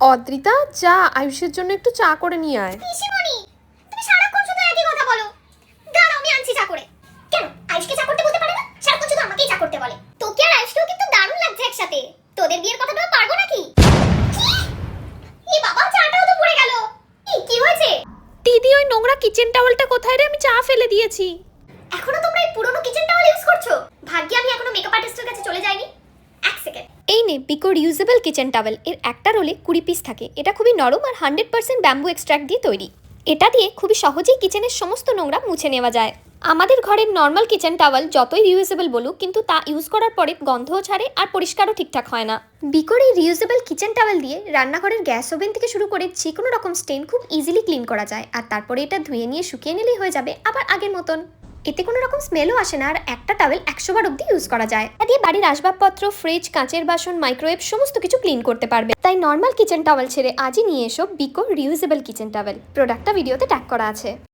অদ্রিতা যা আয়ুষের জন্য একটু চা করে নিয়ে আয়। পিসিমণি তুমি সারাক্ষণ শুধু একই কথা বলো। দাঁড়াও আমি আনছি চা করে। কেন? আয়ুষকে চা করতে বলতে পারে না? সারাক্ষণ শুধু আমাকেই চা করতে বলে। তোকে আর আয়ুষকেও কিন্তু দারুণ লাগছে একসাথে। তোদের বিয়ের কথাটা পারব নাকি? কি? এই বাবা চাটাও তো পড়ে গেল। কি হয়েছে? দিদি ওই নোংরা কিচেন টাওয়ালটা কোথায় রে? আমি চা ফেলে দিয়েছি। এখনও তোমরা এই পুরনো কিচেন টাওয়াল ইউজ করছ? ভাগ্যে এই নে পিকো রিউজেবল কিচেন টাওয়েল এর একটা রোলে কুড়ি পিস থাকে। এটা খুবই নরম আর হান্ড্রেড পার্সেন্ট ব্যাম্বু এক্সট্রাক্ট দিয়ে তৈরি। এটা দিয়ে খুবই সহজেই কিচেনের সমস্ত নোংরা মুছে নেওয়া যায়। আমাদের ঘরের নর্মাল কিচেন টাওয়াল যতই রিউজেবল বলুক, কিন্তু তা ইউজ করার পরে গন্ধও ছাড়ে আর পরিষ্কারও ঠিকঠাক হয় না। বিকোর এই রিউজেবল কিচেন টাওয়াল দিয়ে রান্নাঘরের গ্যাস ওভেন থেকে শুরু করে যে কোনো রকম স্টেন খুব ইজিলি ক্লিন করা যায়। আর তারপরে এটা ধুয়ে নিয়ে শুকিয়ে নিলেই হয়ে যাবে আবার আগের মতন। এতে কোনো রকম স্মেলও আসে না, আর একটা টাওয়েল একশো বার অব্দি ইউজ করা যায়। এটা দিয়ে বাড়ির আসবাবপত্র ফ্রিজ কাঁচের বাসন মাইক্রোওয়েভ সমস্ত কিছু ক্লিন করতে পারবে। তাই নর্মাল কিচেন টাওয়েল ছেড়ে আজই নিয়ে এসো বিকো রিউজেবল কিচেন টাওয়েল প্রোডাক্টটা ভিডিওতে ট্যাগ করা আছে।